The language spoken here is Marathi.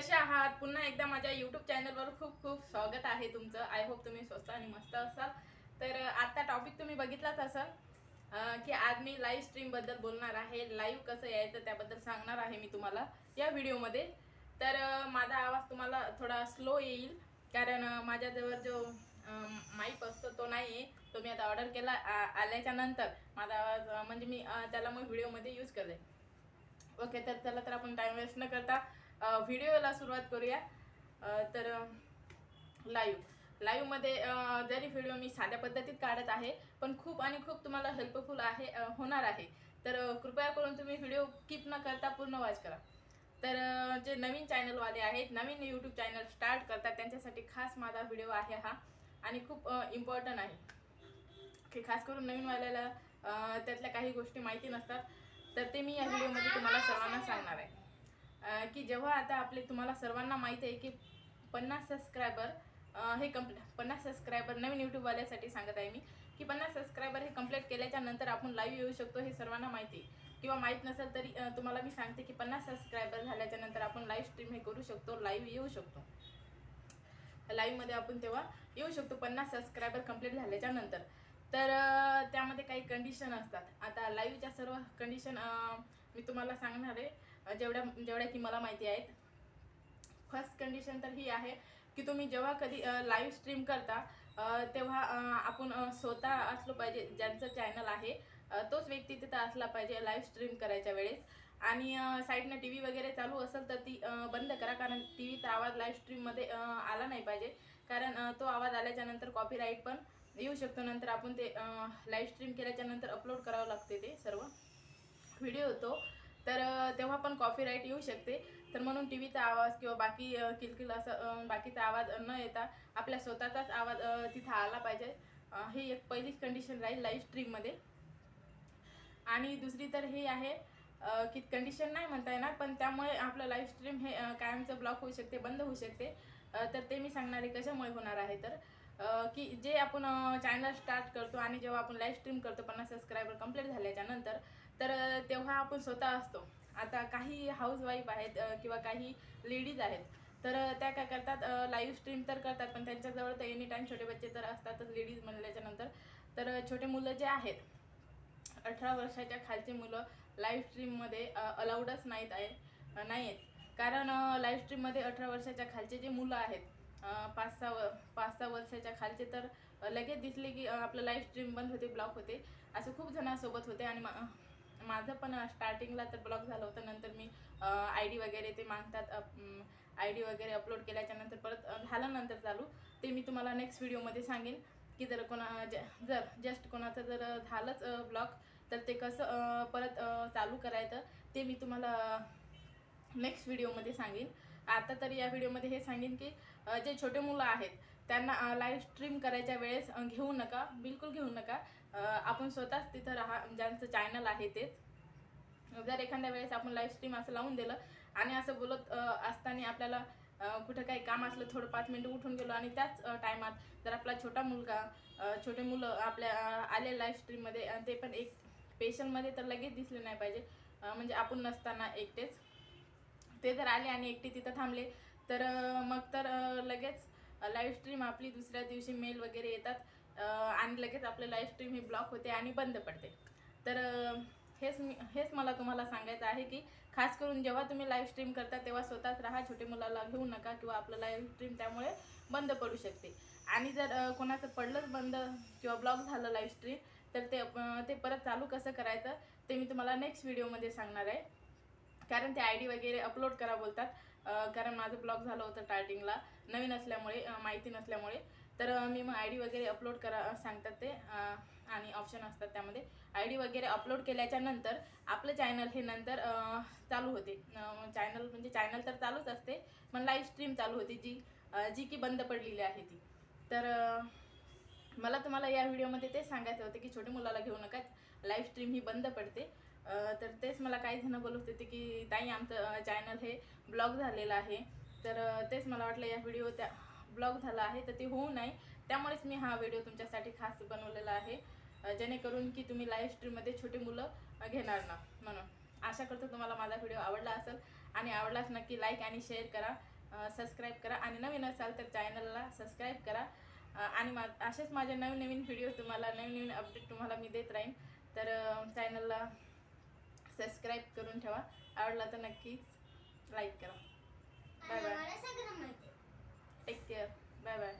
कसे आहात? पुन्हा एकदा माझ्या यूट्यूब चॅनलवर खूप खूप स्वागत आहे तुमचं. आय होप तुम्ही स्वस्त आणि मस्त असाल. तर आत्ता आता टॉपिक तुम्ही बघितलाच असाल की आज मी लाईव्ह स्ट्रीमबद्दल बोलणार आहे. लाईव्ह कसं यायचं त्याबद्दल सांगणार आहे मी तुम्हाला या व्हिडिओमध्ये तर माझा आवाज तुम्हाला थोडा स्लो येईल कारण माझ्याजवळ जो माईक असतो तो नाही आहे तो मी आता ऑर्डर केला आ- आल्याच्यानंतर. माझा आवाज म्हणजे मी त्याला मग व्हिडिओमध्ये यूज करते ओके तर चला तर आपण टाइम वेस्ट न करता व्हिडिओला सुरुवात करूया. तर लाईव्ह लाईव्हमध्ये जरी व्हिडिओ मी साध्या पद्धतीत काढत आहे पण खूप आणि खूप तुम्हाला हेल्पफुल आहे होणार आहे. तर कृपया करून तुम्ही व्हिडिओ कीप न करता पूर्ण वॉच करा. तर जे नवीन चॅनलवाले आहेत नवीन यूट्यूब चॅनल स्टार्ट करतात त्यांच्यासाठी खास माझा व्हिडिओ आहे हा. आणि खूप इम्पॉर्टंट आहे. की खास करून नवीन वाल्याला त्यातल्या काही गोष्टी माहिती नसतात. तर ते मी या व्हिडिओमध्ये तुम्हाला सर्वांना सांगणार आहे. की जेव्हा आता आपले तुम्हाला सर्वांना माहिती आहे की पन्नास सबस्क्रायबर हे कंप्लीट पन्नास सबस्क्रायबर नवीन यूट्यूबवाल्यासाठी सांगत आहे मी की पन्नास सबस्क्रायबर हे कंप्लीट केल्याच्यानंतर आपण लाईव्ह येऊ शकतो हे सर्वांना माहिती आहे. किंवा माहीत नसेल तरी तुम्हाला मी सांगते की पन्नास सबस्क्रायबर झाल्याच्यानंतर आपण लाईव्ह स्ट्रीम हे करू शकतो लाईव्ह येऊ शकतो. लाईव्हमध्ये आपण तेव्हा येऊ शकतो पन्नास सबस्क्रायबर कंप्लीट झाल्याच्यानंतर. तर त्यामध्ये काही कंडिशन असतात. आता लाईव्हच्या सर्व कंडिशन मी तुम्हाला सांगणार आहे. जेवढ्या जेवढ्या की मला माहिती आहेत. फर्स्ट कंडिशन तर ही आहे की तुम्ही जेव्हा कधी लाईव्ह स्ट्रीम करता तेव्हा आपण स्वतः असलो पाहिजे ज्यांचं चॅनल आहे तोच व्यक्ती तिथं असला पाहिजे लाईव्ह स्ट्रीम करायच्या वेळेस. आणि साईडनं टी व्ही वगैरे चालू असेल तर ती बंद करा. कारण टी व्हीचा आवाज लाईव्ह स्ट्रीममध्ये आला नाही पाहिजे. कारण तो आवाज आल्याच्यानंतर कॉपीराईट पण येऊ शकतो. नंतर आपण ते लाईव्ह स्ट्रीम केल्याच्यानंतर अपलोड करावं लागते ते सर्व. व्हिडिओ होतो. तर तेव्हा पण कॉफी राईट येऊ शकते. तर म्हणून टी व्हीचा आवाज किंवा बाकी किलकिल असं बाकीचा आवाज न येता आपल्या स्वतःचाच आवाज तिथं आला पाहिजे. ही एक पहिलीच कंडिशन राहील लाईव्ह स्ट्रीममध्ये आणि दुसरी तर हे आहे की कंडिशन नाही म्हणता येणार पण त्यामुळे आपलं लाईव्ह स्ट्रीम हे कायमचं ब्लॉक होऊ शकते बंद होऊ शकते. तर ते मी सांगणार आहे कशामुळे होणार आहे तर. की जे आपण चॅनल स्टार्ट करतो आणि जेव्हा आपण लाईव्ह स्ट्रीम करतो पन्नास सबस्क्रायबर कंप्लीट झाल्याच्यानंतर तर तेव्हा आपण स्वतः असतो. आता काही हाऊसवाईफ आहेत किंवा काही लेडीज आहेत तर त्या काय करतात लाईव्ह स्ट्रीम तर करतात पण त्यांच्याजवळ तर एनी टाईम छोटे बच्चे तर असतातच लेडीज म्हणल्याच्या नंतर. तर छोटे मुलं जे आहेत अठरा वर्षाच्या खालचे मुलं लाईव्ह स्ट्रीममध्ये अलाउडच नाहीत आहे नाही आहेत कारण लाईव्ह स्ट्रीममध्ये अठरा वर्षाच्या खालचे जे मुलं आहेत पाच सहा व पाच सहा वर्षाच्या खालचे तर लगेच दिसले की आपलं लाईफ स्ट्रीम बंद होते ब्लॉक होते. असं खूप जणांसोबत होते आणि मा- माझं पण स्टार्टिंगला तर ब्लॉक झालं होतं. नंतर मी आय डी वगैरे ते मागतात आय डी वगैरे अपलोड केल्याच्यानंतर परत झालं नंतर चालू. ते मी तुम्हाला नेक्स्ट व्हिडिओमध्ये सांगेन की जर कोणा ज- जर जस्ट कोणाचं जर झालंच ब्लॉक तर ते कसं परत चालू करायचं ते मी तुम्हाला नेक्स्ट व्हिडिओमध्ये सांगेन. आता तरी या व्हिडिओमध्ये हे सांगेन की जे छोटे मुलं आहेत त्यांना लाईव्ह स्ट्रीम करायच्या वेळेस घेऊ नका बिलकुल घेऊ नका. आपण स्वतःच तिथं राहा ज्यांचं चॅनल आहे तेच जर एखाद्या वेळेस आपण लाईव्ह स्ट्रीम असं लावून दिलं आणि असं बोलत असताना आपल्याला कुठं काही काम असलं थोडं पाच मिनटं उठून गेलो आणि त्याच टायमात जर आपला छोटा मुलगा छोटे मुलं आपल्या आले लाईव्ह स्ट्रीममध्ये ते पण एक पेशंटमध्ये तर लगेच दिसले नाही पाहिजे. म्हणजे आपण नसताना एकटेच. ते जर आले आणि एकटे तिथं थांबले. तर मग तर लगेच लाईव्ह स्ट्रीम आपली दुसऱ्या दिवशी मेल वगैरे येतात. आणि लगेच आपलं लाईव्ह स्ट्रीम ही ब्लॉक होते आणि बंद पडते. तर हेच मी हेच मला तुम्हाला सांगायचं आहे की खास करून जेव्हा तुम्ही लाईव्ह स्ट्रीम करता तेव्हा स्वतःच राहा छोटे मुलाला घेऊ नका किंवा आपलं लाईव्ह स्ट्रीम त्यामुळे बंद पडू शकते. आणि जर कोणाचं पडलंच बंद किंवा ब्लॉक झालं लाईव्ह स्ट्रीम तर ते ते परत चालू कसं करायचं ते मी तुम्हाला नेक्स्ट व्हिडिओमध्ये सांगणार आहे. कारण ते आय डी वगैरे अपलोड करा बोलतात. कारण माझं ब्लॉग झालं होतं स्टार्टिंगला नवीन असल्यामुळे माहिती नसल्यामुळे. तर मी मग आय डी वगैरे अपलोड करा सांगतात ते. आणि ऑप्शन असतात त्यामध्ये. आय डी वगैरे अपलोड केल्याच्यानंतर आपलं चॅनल हे नंतर चालू होते. चॅनल म्हणजे चॅनल तर चालूच असते पण लाईव्ह स्ट्रीम चालू होती जी जी की बंद पडलेली आहे ती. तर मला तुम्हाला या व्हिडिओमध्ये ते सांगायचं होतं की छोट्या मुलाला घेऊ नका. लाईव्ह स्ट्रीम ही बंद पडते. तर तेच मला काही जण बोलत होते की ताई आमचं चॅनल हे ब्लॉक झालेलं आहे. तर तेच मला वाटलं या व्हिडिओ त्या ब्लॉक झाला आहे तर ते होऊ नये त्यामुळेच मी हा व्हिडिओ तुमच्यासाठी खास बनवलेला आहे. जेणेकरून की तुम्ही लाईव्ह स्ट्रीममध्ये छोटे मुलं घेणार ना. म्हणून आशा करतो तुम्हाला माझा व्हिडिओ आवडला असेल. आणि आवडलाच नक्की लाईक आणि शेअर करा. सबस्क्राईब करा. आणि नवीन असाल तर चॅनलला सबस्क्राईब करा. आणि मा असेच माझे नवीन नवीन व्हिडिओ तुम्हाला नवीन नवीन अपडेट तुम्हाला मी देत राहीन. तर चॅनलला सबस्क्राईब करून ठेवा. आवडला तर नक्कीच लाईक करा. Bye bye take care bye bye